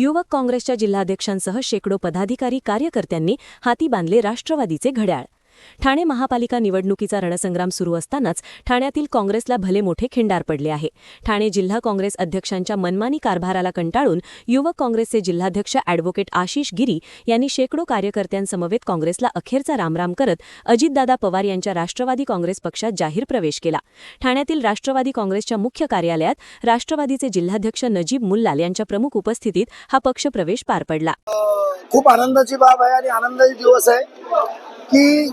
युवक काँग्रेसच्या जिल्हाध्यक्षांसह शेकडो पदाधिकारी कार्यकर्त्यांनी हाती बांधले राष्ट्रवादीचे घड्याळ. ठाणे महापालिका निवडणुकीचा रणसंग्राम सुरू असतानाच ठाण्यातील काँग्रेसला भले मोठे खिंडार पडले आहे. ठाणे जिल्हा काँग्रेस अध्यक्षांच्या मनमानी कारभाराला कंटाळून युवक काँग्रेसचे जिल्हाध्यक्ष अॅडव्होकेट आशिष गिरी यांनी शेकडो कार्यकर्त्यांसमवेत काँग्रेसला अखेरचा रामराम करत अजितदादा पवार यांच्या राष्ट्रवादी काँग्रेस पक्षात जाहीर प्रवेश केला. ठाण्यातील राष्ट्रवादी काँग्रेसच्या मुख्य कार्यालयात राष्ट्रवादीचे जिल्हाध्यक्ष नजीब मुल्लाल यांच्या प्रमुख उपस्थितीत हा पक्षप्रवेश पार पडला. खूप आनंदाची बाब आहे आणि आनंदाची दिवस आहे की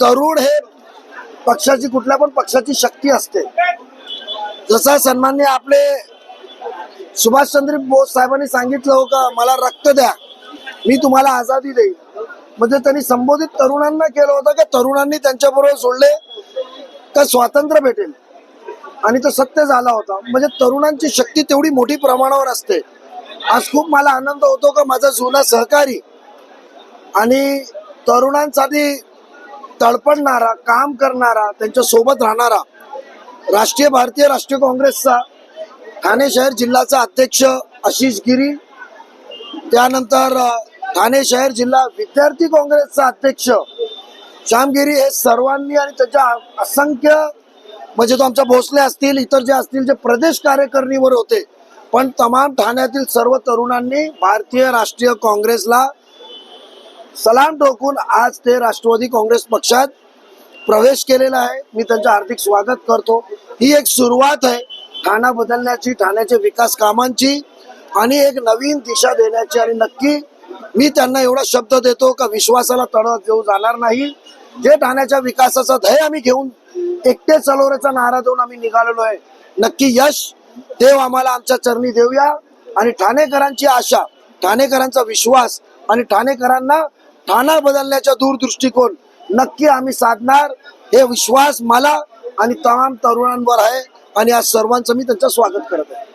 तरुण हे पक्षाची कुठल्या पण पक्षाची शक्ती असते. जसा सन्मान्य आपले सुभाषचंद्र बोस साहेबांनी सांगितलं हो का मला रक्त द्या मी तुम्हाला आझादी देईन. म्हणजे त्यांनी संबोधित तरुणांना केलं होतं की तरुणांनी त्यांच्याबरोबर सोडले का स्वातंत्र्य भेटेल. आणि तो सत्य झाला होता. म्हणजे तरुणांची शक्ती तेवढी मोठी प्रमाणावर असते. आज खूप मला आनंद होतो का माझा जुना सहकारी आणि तरुणांसाठी तळपडणारा काम करणारा त्यांच्यासोबत राहणारा राष्ट्रीय भारतीय राष्ट्रीय काँग्रेसचा ठाणे शहर जिल्ह्याचा अध्यक्ष आशिष गिरी त्यानंतर ठाणे शहर जिल्हा विद्यार्थी काँग्रेसचा अध्यक्ष श्यामगिरी हे सर्वांनी आणि त्याच्या असंख्य म्हणजे तो आमच्या भोसले असतील इतर जे असतील जे प्रदेश कार्यकारिणीवर होते पण तमाम ठाण्यातील सर्व तरुणांनी भारतीय राष्ट्रीय काँग्रेसला सलाम ठोकून आज ते राष्ट्रवादी काँग्रेस पक्षात प्रवेश केलेला आहे. मी त्यांचं हार्दिक स्वागत करतो. ही एक सुरुवात आहे ठाणा बदलण्याची ठाण्याच्या विकास कामांची आणि एक नवीन दिशा देण्याची. आणि नक्की मी त्यांना एवढा शब्द देतो का विश्वासाला तडत देऊ जाणार नाही. जे ठाण्याच्या विकासाचा ध्येय आम्ही घेऊन एकटे चलोऱ्याचा नारा देऊन आम्ही निघालेलो आहे. नक्की यश देव आम्हाला आमच्या चरणी देऊया. आणि ठाणेकरांची आशा ठाणेकरांचा विश्वास आणि ठाणेकरांना ठाणा बदलण्याचा दूरदृष्टिकोन नक्की आम्ही साधणार हे विश्वास मला आणि तमाम तरुणांवर आहे. आणि आज सर्वांचं मी त्यांचं स्वागत करत आहे.